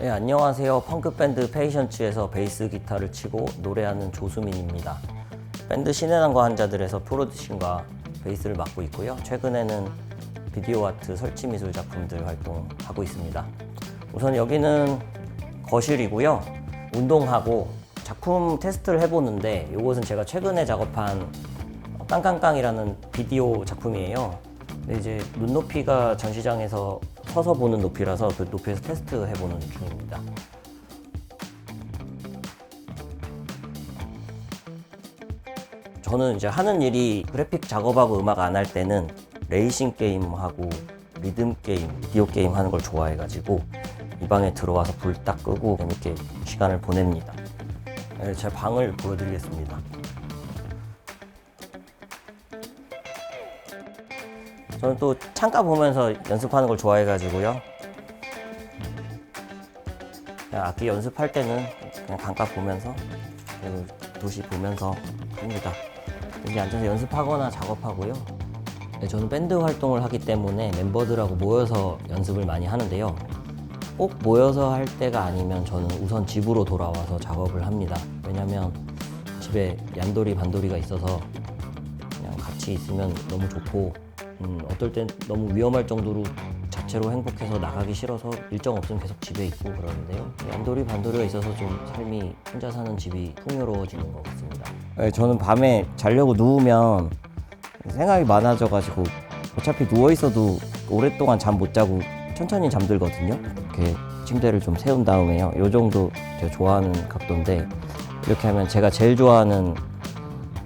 네, 안녕하세요. 펑크 밴드 페이션츠에서 베이스 기타를 치고 노래하는 조수민입니다. 밴드 신의 난과 환자들에서 프로듀싱과 베이스를 맡고 있고요. 최근에는 비디오 아트 설치 미술 작품들 활동하고 있습니다. 우선 여기는 거실이고요. 운동하고 작품 테스트를 해보는데 이것은 제가 최근에 작업한 깡깡깡이라는 비디오 작품이에요. 이제 눈높이가 전시장에서 서서 보는 높이라서 그 높이에서 테스트 해보는 중입니다. 저는 이제 하는 일이 그래픽 작업하고 음악 안 할 때는 레이싱 게임하고 리듬 게임, 비디오 게임 하는 걸 좋아해가지고 이 방에 들어와서 불 딱 끄고 재밌게 시간을 보냅니다. 네, 제 방을 보여드리겠습니다. 저는 또 창가 보면서 연습하는 걸 좋아해가지고요. 악기 연습할 때는 그냥 강가 보면서 그리고 도시 보면서 합니다. 여기 앉아서 연습하거나 작업하고요. 네, 저는 밴드 활동을 하기 때문에 멤버들하고 모여서 연습을 많이 하는데요. 꼭 모여서 할 때가 아니면 저는 우선 집으로 돌아와서 작업을 합니다. 왜냐면 집에 얀돌이 반돌이가 있어서 그냥 같이 있으면 너무 좋고 음, 어떨 땐 너무 위험할 정도로 자체로 행복해서 나가기 싫어서 일정 없으면 계속 집에 있고 그러는데요. 얀돌이 반돌이가 있어서 좀 삶이 혼자 사는 집이 풍요로워지는 것 같습니다. 네, 저는 밤에 자려고 누우면 생각이 많아져가지고 어차피 누워 있어도 오랫동안 잠 못 자고 천천히 잠들거든요. 이렇게 침대를 좀 세운 다음에요. 요 정도 제가 좋아하는 각도인데 이렇게 하면 제가 제일 좋아하는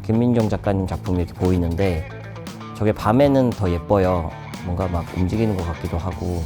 김민정 작가님 작품이 이렇게 보이는데 저게 밤에는 더 예뻐요. 뭔가 막 움직이는 것 같기도 하고